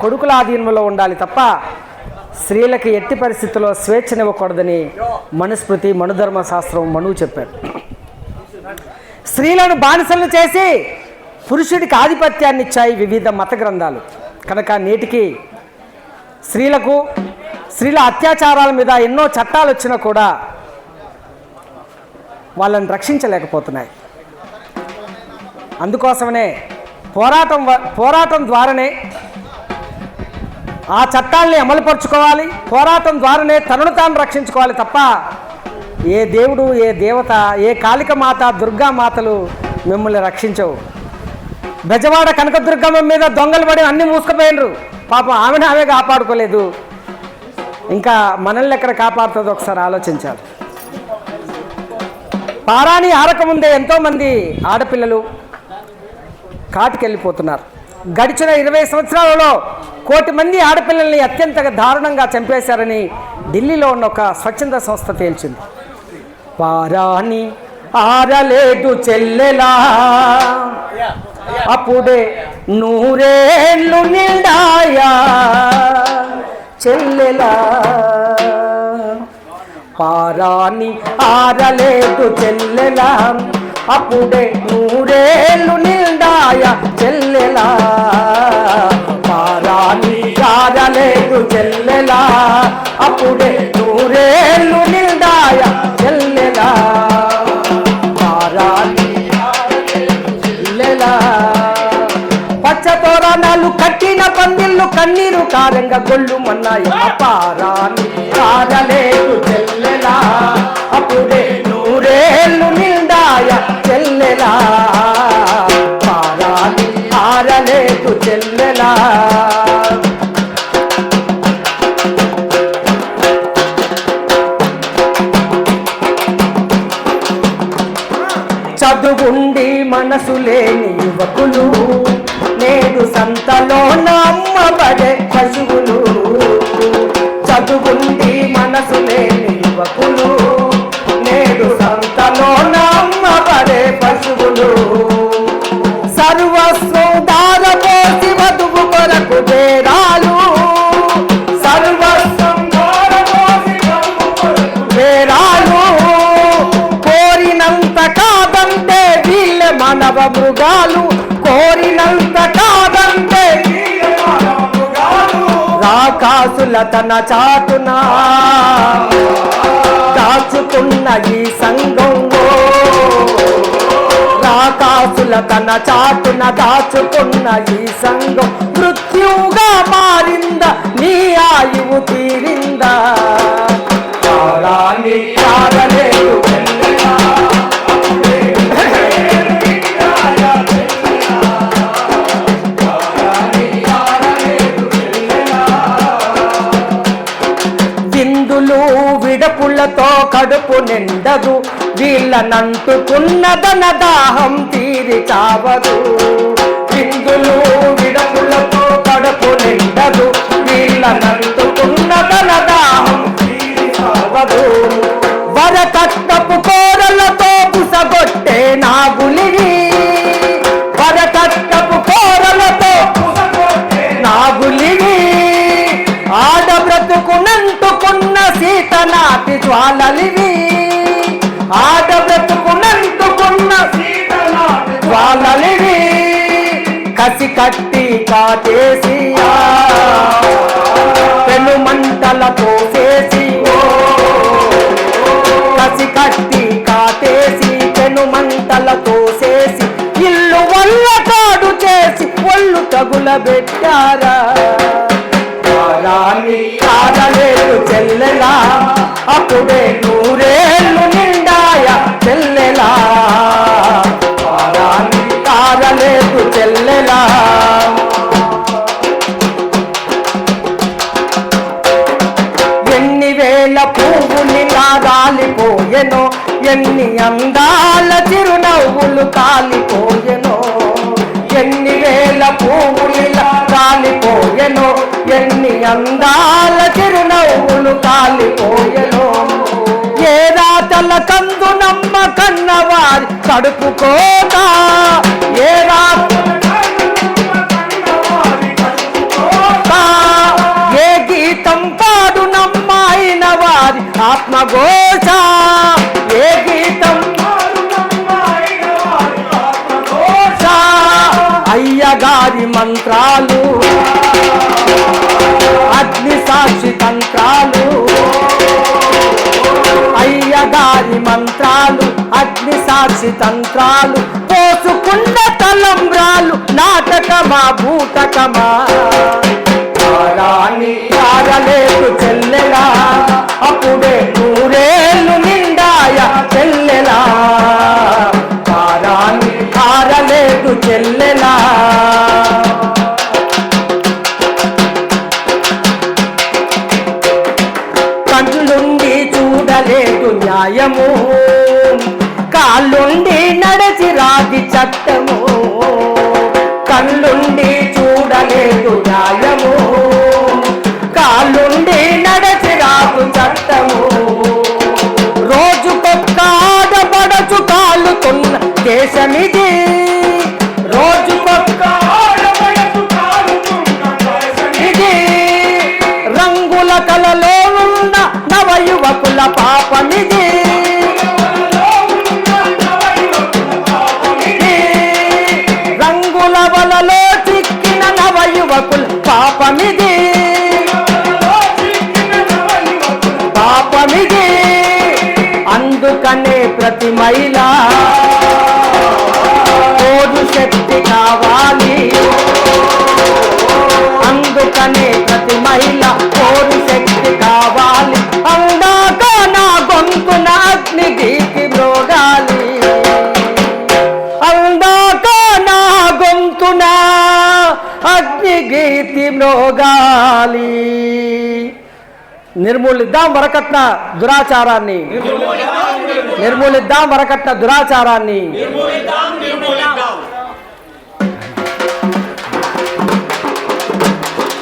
కొడుకుల ఆధీనంలో ఉండాలి తప్ప స్త్రీలకి ఎట్టి పరిస్థితుల్లో స్వేచ్ఛనివ్వకూడదని మనుస్మృతి మనుధర్మ శాస్త్రం మనువు చెప్పారు. స్త్రీలను బానిసలు చేసి పురుషుడికి ఆధిపత్యాన్ని ఇచ్చాయి వివిధ మత గ్రంథాలు. కనుక నేటికి స్త్రీలకు స్త్రీల అత్యాచారాల మీద ఎన్నో చట్టాలు వచ్చినా కూడా వాళ్ళని రక్షించలేకపోతున్నాయి. అందుకోసమనే పోరాటం పోరాటం ద్వారానే ఆ చట్టాల్ని అమలుపరుచుకోవాలి పోరాటం ద్వారానే తనను తాను రక్షించుకోవాలి తప్ప ఏ దేవుడు ఏ దేవత ఏ కాళిక మాత దుర్గా మాతలు మిమ్మల్ని రక్షించవు. బెజవాడ కనకదుర్గమ్మ మీద దొంగలు పడి అన్నీ మూసుకుపోయినరు. పాపం ఆమెను ఆమె కాపాడుకోలేదు. ఇంకా మనల్ని ఎక్కడ కాపాడుతుందో ఒకసారి ఆలోచించాలి. పారాణి ఆరకముందే ఎంతోమంది ఆడపిల్లలు కాటికెళ్ళిపోతున్నారు. గడిచిన ఇరవై సంవత్సరాలలో కోటి మంది ఆడపిల్లల్ని అత్యంత దారుణంగా చంపేశారని ఢిల్లీలో ఉన్న ఒక స్వచ్ఛంద సంస్థ తేల్చింది. పారాని ఆరలేదు చెల్లెలా. అప్పుడే నూరేళ్ళు నిండాయా. చెల్లెలా. పారాని ఆరలేదు చెల్లెలా. అప్పుడే నూరేళ్ళు నిండాయ చెల్లెలా. పారాని ఆరలేదు చెల్లెలా. అప్పుడే నూరేళ్ళు నిండాయ చెల్లెలా. పారాని చెల్లెలా. పచ్చ తోరణాలు కట్టిన పందిళ్ళు కన్నీరు కారంగా గొల్లు మన్నాయి అపారాని కారలేదు మనసు లేని యువకులు. రాకాసుల తన చాటున దాచుకున్న ఈ సంఘంలో రాకాసుల తన చాటున దాచుకున్న ఈ సంఘం మృత్యుగా మారిందా నీ ఆయువు తీరిందా. తీరదు వీళ్ళనంటుకున్నదన దాహం తీరి చావదు. విందులు విడపులతో కడుపు నిండదు వీళ్ళనంటుకున్నదన దాహం తీరి చావదు. కసి కట్టి కాటేసి పెను మంటల చేసి కసి కట్టి కాటేసి పెను మంటల తోసేసి ఇల్లు వల్ల కాడు చేసి ఒళ్ళు తగుల పెట్టారా. పోయెనో ఎన్ని అందాల చిరునవ్వులు కాలిపోయెనో ఎన్ని వేల పువ్వులిలా కాలిపోయెనో ఎన్ని అందాల చిరునవ్వులు కాలిపోయెనో. ఏ కందు కందునమ్మ కన్నవారి కడుపుకోదా ఏదా ఏ గీతం పాడునమ్మ అయిన వారి ఆత్మఘోష గారి మంత్రాలు. అగ్ని సాక్షి తంత్రాలు. అయ్యగారి మంత్రాలు అగ్ని సాక్షి తంత్రాలు. పోసుకున్న తలంబ్రాలు నాటకమా భూతకమా కారలేదు చెల్లెలా? కళ్ళుండి చూడలేదు న్యాయము. కాళ్ళుండి నడచి రాగి చట్టము. కళ్ళుండి చూడలేదు న్యాయము. కాళ్ళుండి నడచి రాగు చట్టము. రోజుకొక్క ఆడపడచు కాలుతున్న దేశమిది అందుకనే ప్రతి మహిళ. కోరు శక్తి కావాలి. అందుకనే ప్రతి మహిళ కోరు శక్తి కావాలి. అందాక నా గొంతున అగ్ని దీపి మ్రోగాలి. అందాక నా గొంతున అగ్ని గీతి మ్రోగాలి. నిర్మూలిద్దాం వరకట్న దురాచారాన్ని. నిర్మూలిద్దాం వరకట్న దురాచారాన్ని.